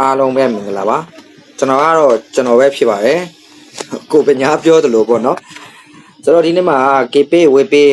အားလုံးပဲမင်္ဂလာပါကျွန်တော်ကတော့ကျွန်တော်ပဲဖြစ်ပါတယ်ကိုပညာပြောသလိုပေါ့နော်ဆိုတော့ဒီနေ့မှာ KP ဝေးပေး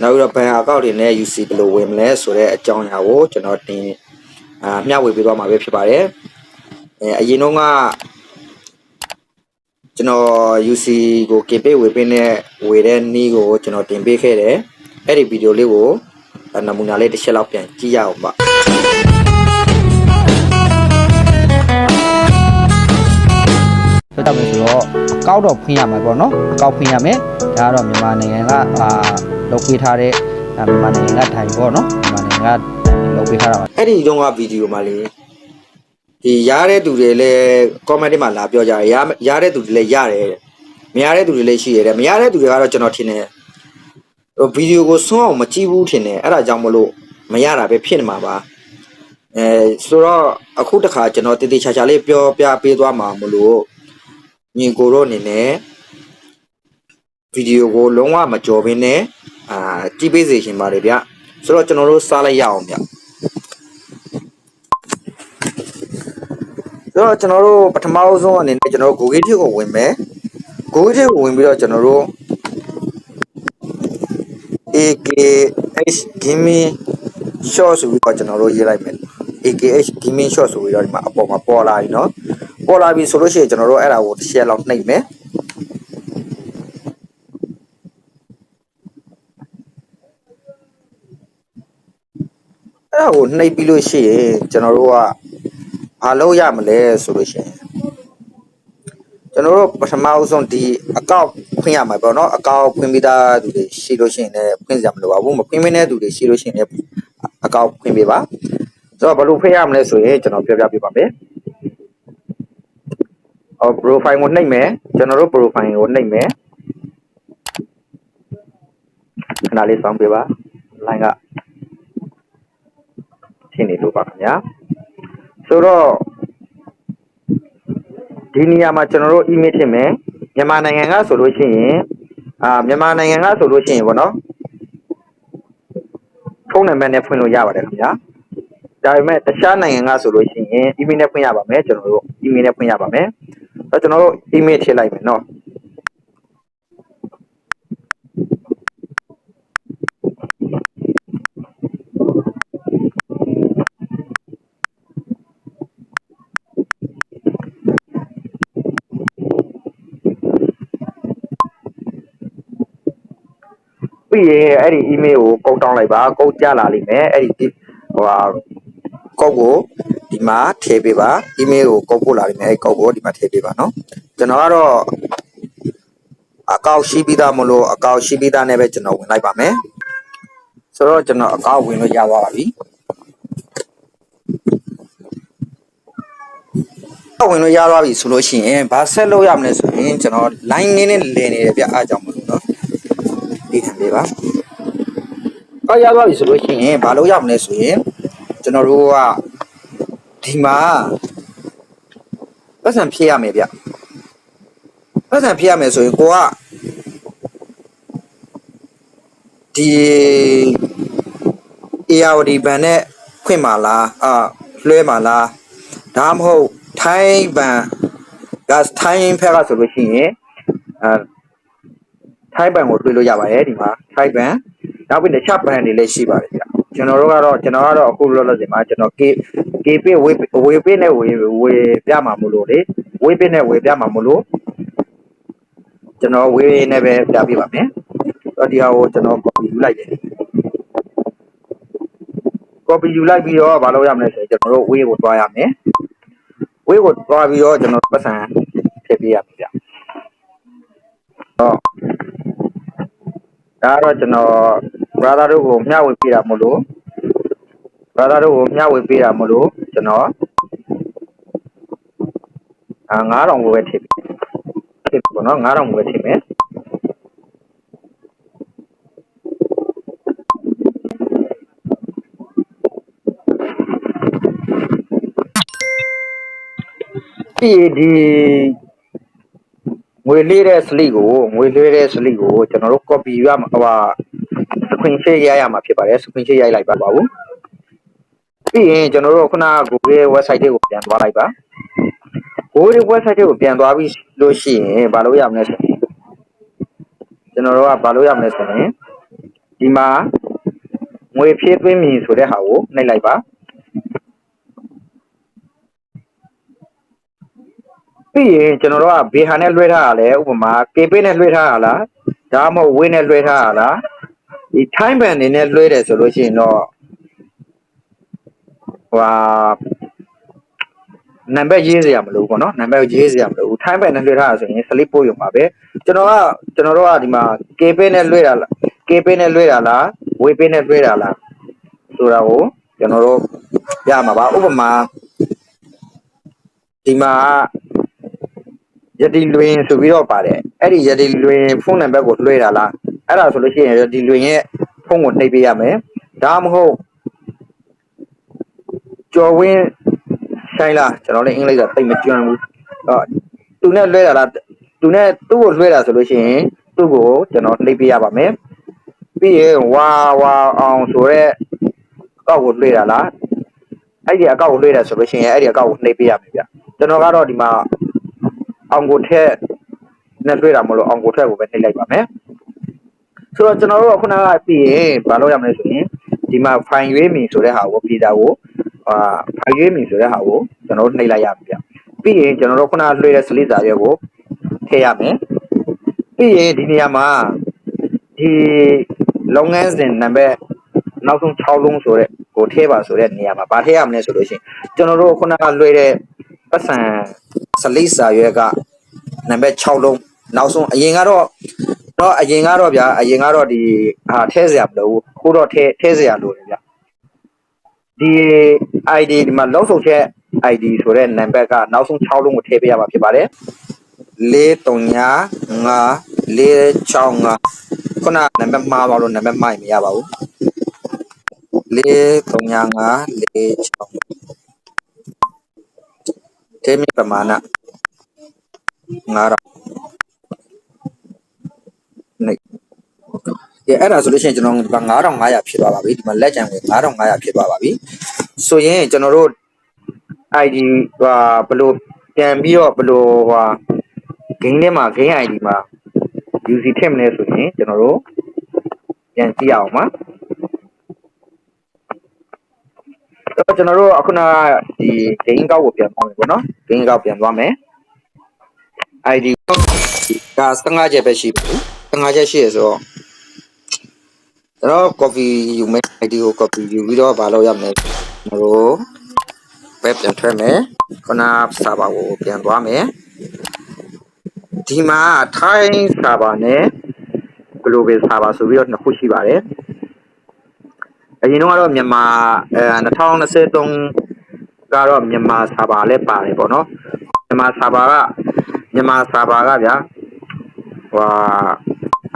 နောက်ပြီးတော့ဘန်အကောင့်တွေနဲ့ UC ဘယ်လိုဝင်မလဲဆိုတဲ့အကြောင်းအရာကိုကျွန်တော်တင်အာမျှဝေပေးသွားမှာပဲဖြစ်ပါတယ်အဲအရင်တော့ကကျွန်တော် UC ကို KP ဝေးပေးနဲ့ဝေတဲ့နည်းကိုကျွန်တော်တင်ပေးခဲ့တယ်အဲ့ဒီဗီဒီယိုလေးကိုနမူနာလေးတစ်ချက်လောက်ပြန်ကြည့်ရအောင်ပါ ဆိုတော့မယ်ဆိုတော့အကောက်တော့ဖွင့်ရမှာပေါ့နော်အကောက်ဖွင့်ရမယ်ဒါကတော့မြန်မာနိုင်ငံကအာလုပ်ပေးထားတဲ့ဒါမြန်မာနိုင်ငံကထိုင်ပေါ့နော်မြန်မာနိုင်ငံကလုပ်ပေးထားတာပါအဲ့ဒီတုန်းကဗီဒီယိုမှာလေဒီရတဲ့သူတွေလည်း comment တွေမှာလာပြောကြတယ်ရရတဲ့သူတွေလည်းရတယ်တဲ့မရတဲ့သူတွေလည်းရှိရတယ်မရတဲ့သူတွေကတော့ကျွန်တော်ထင်တယ်ဟိုဗီဒီယိုကိုစွန့်အောင်မကြည့်ဘူးထင်တယ်အဲ့ဒါကြောင့်မလို့မရတာပဲဖြစ်နေမှာပါအဲဆိုတော့အခုတခါကျွန်တော်တည်တည်ချာချာလေးပြောပြပေးသွားမှာမလို့ ညီကိုတို့အနေနဲ့ဗီဒီယိုကိုလုံးဝမကြော်ဘင်းနဲ့အာကြည့်ပေးစေချင်ပါတယ်ဗျဆိုတော့ကျွန်တော်တို့စားလိုက်ရအောင်ဗျ ဆိုတော့ကျွန်တော်တို့ပထမအဆုံးအနေနဲ့ကျွန်တော်တို့ Google ထစ်ကိုဝင်မယ် Google ထစ်ကိုဝင်ပြီးတော့ကျွန်တော်တို့ AKH Gaming Short ဆိုပြီးတော့ကျွန်တော်တို့ရေးလိုက်မယ် AKH Gaming Short ဆိုပြီးတော့ဒီမှာအပေါ်မှာပေါ်လာပြီเนาะ ပေါ်လာပြီဆိုလို့ရှိရင်ကျွန်တော်တို့အဲ့ဒါကိုတစ်ချက်လောက်နှိပ်မယ်အဲ့ဒါကိုနှိပ်ပြီးလို့ရှိရင်ကျွန်တော်တို့ကဘာလို့ရမလဲဆိုလို့ရှိရင်ကျွန်တော်တို့ပထမအဆုံးဒီအကောင့်ဖွင့်ရမှာပေါ့နော်အကောင့်ဖွင့်ပြီးသားသူတွေရှိလို့ရှိရင်လည်းဖွင့်စရာမလိုပါဘူးမဖွင့်မတဲ့သူတွေရှိလို့ရှိရင်လည်းအကောင့်ဖွင့်ပေးပါဆိုတော့ဘယ်လိုဖွင့်ရမလဲဆိုရင်ကျွန်တော်ပြောပြပေးပါမယ် အော် profile ကိုနှိပ်မယ်ကျွန်တော်တို့ profile ကိုနှိပ်မယ်ခဏလေးစောင့်ပေးပါ line ကရှင်းနေလို့ပါခင်ဗျာဆိုတော့ဒီနေရာမှာကျွန်တော်တို့ email ထည့်မယ်မြန်မာနိုင်ငံကဆိုလို့ရှိရင်အာမြန်မာနိုင်ငံကဆိုလို့ရှိရင်ဗောနော်ဖုန်းနံပါတ်နဲ့ဖွင့်လို့ရပါတယ်ခင်ဗျာဒါပေမဲ့တခြားနိုင်ငံကဆိုလို့ရှိရင် email နဲ့ဖွင့်ရပါမယ်ကျွန်တော်တို့ email နဲ့ဖွင့်ရပါမယ် အဲကျွန်တော်တို့ email ထည့်လိုက်မယ်နော်ပြီးရင်အဲ့ဒီ email ကိုကုတ်တောင်းလိုက်ပါကုတ်ကြလာလိမ့်မယ်အဲ့ဒီဟိုဟာကုတ်ကို ဒီမှာထည့်ပေးပါ email ကိုကုတ်ပို့လာလိမ့်မယ်အဲ့ကုတ်ကိုဒီမှာထည့်ပေးပါနော်ကျွန်တော်ကတော့အကောင့်ရှိပြီးသားမလို့အကောင့်ရှိပြီးသားနဲ့ပဲကျွန်တော်ဝင်လိုက်ပါမယ်ဆိုတော့ကျွန်တော်အကောင့်ဝင်လို့ရသွားပါပြီအဝင်လို့ရသွားပြီဆိုလို့ရှိရင်ဘာဆက်လုပ်ရမလဲဆိုရင်ကျွန်တော် line နည်းနည်းလည်နေတယ်ဗျအားကြောင့်မလို့နော်ဒီထံပေးပါ။အော်ရသွားပြီဆိုလို့ရှိရင်ဘာလို့ရမလဲဆိုရင်ကျွန်တော်တို့က ဒီမှာပတ်စံဖြည့်ရမယ်ဗျ။ပတ်စံဖြည့်ရမယ်ဆိုရင်ကိုကဒီ ARD ဘန်နဲ့ခွင့်ပါလားအာလွှဲပါလားဒါမှမဟုတ်ထိုင်းဘန်ကထိုင်းဖက်ကဆိုလို့ရှိရင်အာထိုင်းဘန်ကိုတွေ့လို့ရပါတယ်ဒီမှာထိုင်းဘန်နောက်ပြီးတခြားဘန်တွေလည်းရှိပါတယ်ဗျ ကျွန်တော်တို့ကတော့ကျွန်တော်ကတော့အခုလောလောဆယ်မှာကျွန်တော် K KP ဝေးဝေးပေးနဲ့ဝေးဝေးပြမှာမလို့လေဝေးပေးနဲ့ဝေးပြမှာမလို့ကျွန်တော်ဝေးနဲ့ပဲပြပြပါမယ်တော့ဒီဟာကိုကျွန်တော် copy ယူလိုက်တယ် copy ယူလိုက်ပြီးတော့မလုပ်ရမလဲဆိုရင်ကျွန်တော်တို့ဝေးကိုတွားရမယ်ဝေးကိုတွားပြီးတော့ကျွန်တော်ပတ်စံထည့်ပေးရမယ်ဗျတော့ဒါကတော့ကျွန်တော် brother တို့ကိုမျှဝေပေးတာမလို့ brother တို့ကိုမျှဝေပေးတာမလို့ကျွန်တော်အာ9000ကိုပဲထည့်ပြီထည့်ပြီပေါ့နော်9000ကိုပဲထည့်မယ်ပြီးရင်ဒီငွေလေးတဲ့ slip ကိုငွေလေးတဲ့ slip ကိုကျွန်တော်တို့ copy ရမှာဟိုဟာ screen share ရရမှာဖြစ်ပါတယ် screen share ရိုက်လိုက်ပါပါဘူးပြီးရင်ကျွန်တော်တို့ခုနက Google ရဲ့ website တွေကိုပြန်သွားလိုက်ပါ Google ရဲ့ website တွေကိုပြန်သွားပြီးလို့ရှိရင်ဘာလို့ရမလဲဆိုရင်ကျွန်တော်တို့ကဘာလို့ရမလဲဆိုရင်ဒီမှာငွေဖြည့်သွင်းမည်ဆိုတဲ့ဟာကိုနှိပ်လိုက်ပါပြီးရင်ကျွန်တော်တို့ကဘေဟာနဲ့လွှဲထားရလဲဥပမာ KP နဲ့လွှဲထားရလားဒါမှမဟုတ်ဝင်းနဲ့လွှဲထားရလား ဒီ time band နေနဲ့လွှဲတယ်ဆိုလို့ရှိရင်တော့ဟိုဟာနံပါတ်ရေးစရာမလိုဘူးပေါ့နော်နံပါတ်ရေးစရာမလိုဘူး time band နဲ့လွှဲထားရဆိုရင် slip ပို့ရုံပါပဲကျွန်တော်ကကျွန်တော်တို့ကဒီမှာ KP နဲ့လွှဲတာလား KP နဲ့လွှဲတာလားဝေး pay နဲ့လွှဲတာလားဆိုတာကိုကျွန်တော်တို့ရမှာပါဥပမာဒီမှာယတိလွင်ဆိုပြီးတော့ပါတယ်အဲ့ဒီယတိလွင်ဖုန်းနံပါတ်ကိုလွှဲတာလား အဲ့ဒါဆိုလို့ရှိရင်ယတိလွင်ရဲ့ဖုန်းကိုနှိပ်ပေးရမယ်ဒါမှမဟုတ်ကျော်ဝင်းဆိုင်လားကျွန်တော်လည်းအင်္ဂလိပ်ကတိတ်မကျွမ်းဘူးအော်သူနဲ့လွှဲတာလားသူနဲ့သူ့ကိုလွှဲတာဆိုလို့ရှိရင်သူ့ကိုကျွန်တော်နှိပ်ပေးရပါမယ်ပြီးရင်ဝါဝါအောင်ဆိုတော့အကောက်ကိုလွှဲတာလားအဲ့ဒီအကောက်ကိုလွှဲတာဆိုလို့ရှိရင်အဲ့ဒီအကောက်ကိုနှိပ်ပေးရမယ်ဗျကျွန်တော်ကတော့ဒီမှာအောင်ကိုထက်နဲ့တွေ့တာမလို့အောင်ကိုထက်ကိုပဲနှိပ်လိုက်ပါမယ် ဆိုတော့ကျွန်တော်တို့ကခုနကပြီးရင်ဘာလို့ရမလဲဆိုရင်ဒီမှာ file ရွေးမီဆိုတဲ့ဟာကိုပြည်တာကိုအာ file ရွေးမီဆိုတဲ့ဟာကိုကျွန်တော်တို့နှိပ်လိုက်ရပြီဗျပြီးရင်ကျွန်တော်တို့ခုနကလွှဲတဲ့စလိစာရွက်ကိုထည့်ရမယ်ပြီးရင်ဒီနေရာမှာဒီလုပ်ငန်းစဉ်နံပါတ်နောက်ဆုံး6လုံးဆိုတဲ့ကိုထည့်ပါဆိုတဲ့နေရာမှာဗာထည့်ရမလဲဆိုလို့ရှိရင်ကျွန်တော်တို့ခုနကလွှဲတဲ့ပတ်စံစလိစာရွက်ကနံပါတ်6လုံးနောက်ဆုံးအရင်ကတော့ တော့အရင်ကတော့ဗျာအရင်ကတော့ဒီဟာထဲเสียမလို့ဘူးအခုတော့ထဲထဲเสียလို့လေဗျာဒီ ID ဒီမှာလောက်ဆုံးချက် ID ဆိုတဲ့နံပါတ်ကနောက်ဆုံး6လုံးကိုထည့်ပေးရမှာဖြစ်ပါတယ်435465ခုနနံပါတ်မှားပါလို့နံပါတ်မှားရင်မရပါဘူး435465တေမီပမာဏ9000 နေကဲအဲ့ဒါဆိုလို့ရှိရင်ကျွန်တော်ဒီမှာ9500ဖြစ်သွားပါပြီဒီမှာလက်ကျန်ကို9500ဖြစ်သွားပါပြီဆိုရင်ကျွန်တော်တို့ ID ဟာဘယ်လိုပြန်ပြီးတော့ဘယ်လိုဟာ game ထဲမှာ game ID မှာ UC ထည့်မလဲဆိုရင်ကျွန်တော်တို့ပြန်ကြည့်ရအောင်ပါတော့ကျွန်တော်တို့အခုနကဒီ game ကောက်ကိုပြန်သွားမယ်ပေါ့နော် game ကောက်ပြန်သွားမယ် ID က15ချက်ပဲရှိဘူး 15ချက်ရှိရဆိုတော့ကျွန်တော် copy ယူမယ် ID ကို copy ယူပြီးတော့ဘာလုပ်ရမလဲကျွန်တော်တို့ web ပြန်ထွက်မယ်ခုန server ကိုပြန်သွားမယ်ဒီမှာ Thai server နဲ့ global server ဆိုပြီးတော့နှစ်ခုရှိပါတယ်အရင်တော့ကတော့မြန်မာအဲ2023ကတော့မြန်မာ server လည်းပါတယ်ပေါ့နော်မြန်မာ server ကမြန်မာ server ကဗျာဟွာ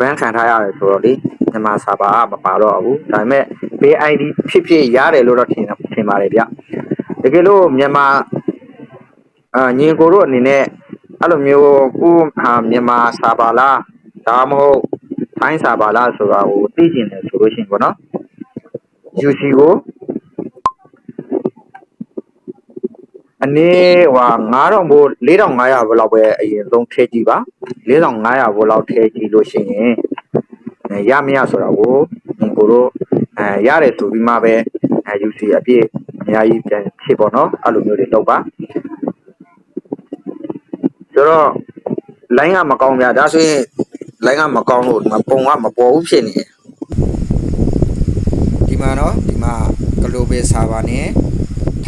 အပန်းခံထားရတယ်ဆိုတော့လေမြန်မာ server ကမပါတော့ဘူးဒါပေမဲ့ BID ဖြစ်ဖြစ်ရတယ်လို့တော့ထင်ထင်ပါတယ်ဗျတကယ်လို့မြန်မာအာညီကိုတို့အနေနဲ့အဲ့လိုမျိုးကိုဟာမြန်မာ server လားဒါမှမဟုတ်ထိုင်း server လားဆိုတာကိုသိကျင်တယ်ဆိုလို့ရှိရင်ပေါ့နော် UC ကို အနေဟွာ9000ဘို့4500ဘို့လောက်ပဲအရင်ဆုံးထည့်ကြည့်ပါ4500ဘို့လောက်ထည့်ကြည့်လို့ရှိရင်အဲရမရဆိုတာကိုညီကိုတို့အဲရတယ်ဆိုပြီးမှပဲအဲ UC အပြည့်အများကြီးပြန်ဖြစ်ပေါ့နော်အဲ့လိုမျိုးတွေလုပ်ပါဆိုတော့ line ကမကောင်းဗျာဒါဆိုရင် line ကမကောင်းလို့ဒီမှာပုံကမပေါ်ဘူးဖြစ်နေတယ်ဒီမှာနော်ဒီမှာ global server နဲ့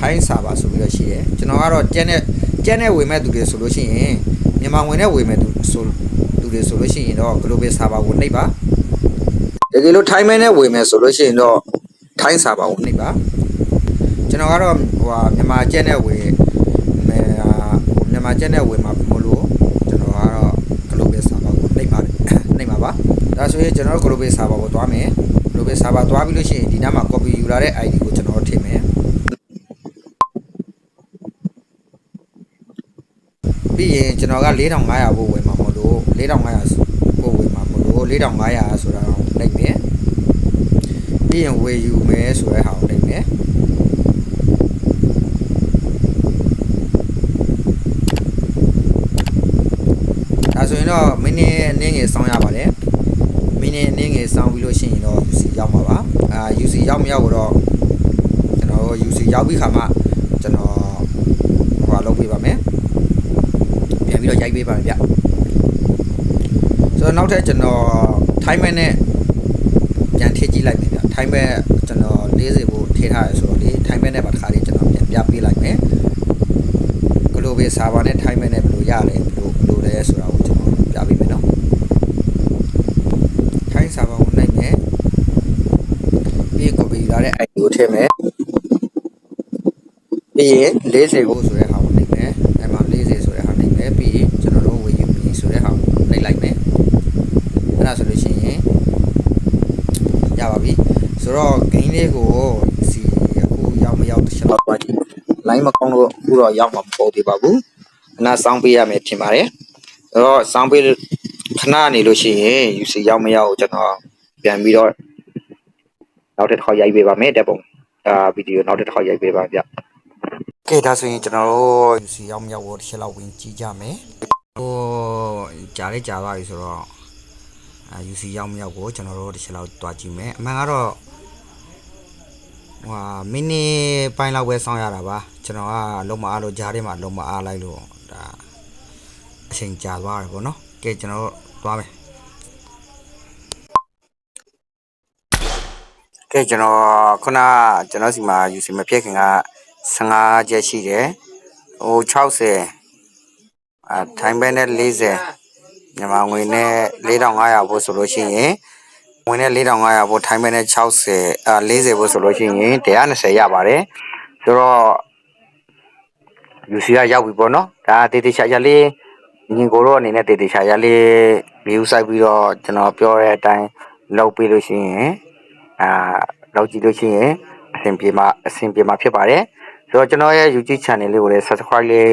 Thai server ဆိုပြီးတော့ရှိတယ်ကျွန်တော်ကတော့ကျန်တဲ့ကျန်တဲ့ဝေမဲ့သူတွေဆိုလို့ရှိရင်မြန်မာဝင်တဲ့ဝေမဲ့သူဆိုသူတွေဆိုလို့ရှိရင်တော့ global server ကိုနှိပ်ပါတကယ်လို့ Thai man နဲ့ဝေမဲ့ဆိုလို့ရှိရင်တော့ Thai server ကိုနှိပ်ပါကျွန်တော်ကတော့ဟိုဟာမြန်မာကျန်တဲ့ဝေမဲဟိုမြန်မာကျန်တဲ့ဝေမှာမလို့ကျွန်တော်ကတော့ global server ကိုနှိပ်ပါတယ်နှိပ်ပါပါဒါဆိုရင်ကျွန်တော်တို့ global server ကိုသွားမယ် global server သွားပြီးလို့ရှိရင်ဒီနားမှာ copy ယူလာတဲ့ ID ကို ရင်ကျွန်တော်က4500ဘို့ဝယ်မှာမလို့4500ဘို့ဝယ်မှာမလို့4500ဆိုတာတော့နိုင်မယ်ပြီးရင်ဝယ်ယူမယ်ဆိုတဲ့ဟာကိုနိုင်မယ်ဒါဆိုရင်တော့မင်းနေအနေငယ်စောင်းရပါတယ်မင်းနေအနေငယ်စောင်းပြီးလို့ရှိရင်တော့ UC ရောက်မှာပါအာ UC ရောက်မရောက်တော့ကျွန်တော် UC ရောက်ပြီးခါမှ တော့ရိုက်ပေးပါမယ်ဗျဆိုတော့နောက်ထပ်ကျွန်တော် timer နဲ့ပြန်ထည့်ကြည့်လိုက်မယ်ဗျ timer ကျွန်တော်40ဖို့ထည့်ထားရဆိုတော့လေ timer နဲ့ပါတစ်ခါလေးကျွန်တော်ပြန်ပြပေးလိုက်မယ် global server နဲ့ timer နဲ့ဘယ်လိုရလဲဘယ်လိုဘယ်လိုလဲဆိုတာကိုကျွန်တော်ပြပေးမယ်နော် time server ကိုနှိပ်မယ်ပြီးရင် copy လာတဲ့ ID ကိုထည့်မယ်ပြီးရင်40ကိုဆိုတဲ့ဟာကိုနှိပ်မယ်အဲ့မှာ40ဆိုတဲ့ဟာနှိပ်မယ်ပြီးရင်ကျွန်တော်တို့ဝေယူပြီဆို တဲ့ဟာကိုနှိပ်လိုက်မယ်အဲ့ဒါဆိုလို့ရှိရင်ရပါပြီဆိုတော့ gain လေးကိုစီအခုရောက်မရောက်တစ်ချက်တော့ကြည့် line မကောင်းလို့အခုတော့ရောက်မှာမဟုတ်သေးပါဘူးအနာစောင်းပေးရမယ်ထင်ပါတယ်အဲ့တော့စောင်းပေးခဏနေလို့ရှိရင် UC ရောက်မရောက်ကိုကျွန်တော်ပြန်ပြီးတော့နောက်တစ်ခေါက်ရိုက်ပေးပါမယ်တက်ပုံအာဗီဒီယိုနောက်တစ်ခေါက်ရိုက်ပေးပါဗျကဲဒါဆိုရင်ကျွန်တော်တို့ UC ရောက်မရောက်ကိုတစ်ချက်လောက်ဝင်ကြည့်ကြမယ် ဟိုကြားလေးကြားသွားပြီဆိုတော့အာ UC ရောက်မရောက်ကိုကျွန်တော်တို့တစ်ချက်လောက်တွားကြည့်မယ်အမှန်ကတော့ဟွာမိနစ်ပိုင်းလောက်ပဲစောင့်ရတာပါကျွန်တော်ကလုံးမအားလို့ကြားထဲမှာလုံးမအားလိုက်လို့ဒါအချိန်ကြာသွားတယ်ပေါ့နော်ကဲကျွန်တော်တို့သွားမယ်ကဲကျွန်တော်ခုနကျွန်တော်စီမှာ UC မဖြစ်ခင်က15ချက်ရှိတယ်ဟို60 အာထိုင်းဘဲနဲ့40မြန်မာငွေနဲ့4500ဖို့ဆိုလို့ရှိရင်ဝင်နဲ့4500ဘို့ထိုင်းမဲနဲ့60အာ40ဘို့ဆိုလို့ရှိရင်120ရပါတယ်ဆိုတော့ UC ကရောက်ပြီပေါ့နော်ဒါတေးသေးချာချာလေးညီကိုတော့အနေနဲ့တေးသေးချာချာလေး view ဆိုင်ပြီးတော့ကျွန်တော်ပြောတဲ့အတိုင်းလုပ်ပြီးလို့ရှိရင်အာလုပ်ကြည့်လို့ရှိရင်အဆင်ပြေမှာအဆင်ပြေမှာဖြစ်ပါတယ်ဆိုတော့ကျွန်တော်ရဲ့ YouTube channel လေးကိုလည်း subscribe လေး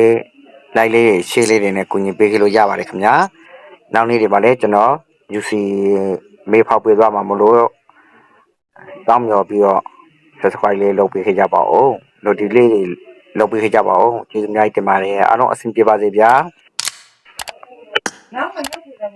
like လေး share လေးတွေနဲ့ကူညီပေးခဲ့လို့ရပါတယ်ခင်ဗျာနောက်နေ့တွေမှာလည်းကျွန်တော် UC မေးဖောက်ပေးသွားမှာမလို့တောင်းမျှော်ပြီးတော့ subscribe လေးလုပ်ပေးခဲ့ကြပါဦးလို့ဒီလေးတွေလုပ်ပေးခဲ့ကြပါဦးကျေးဇူးအများကြီးတင်ပါတယ်အားလုံးအဆင်ပြေပါစေဗျာနောက်မှရုပ်ပြတယ်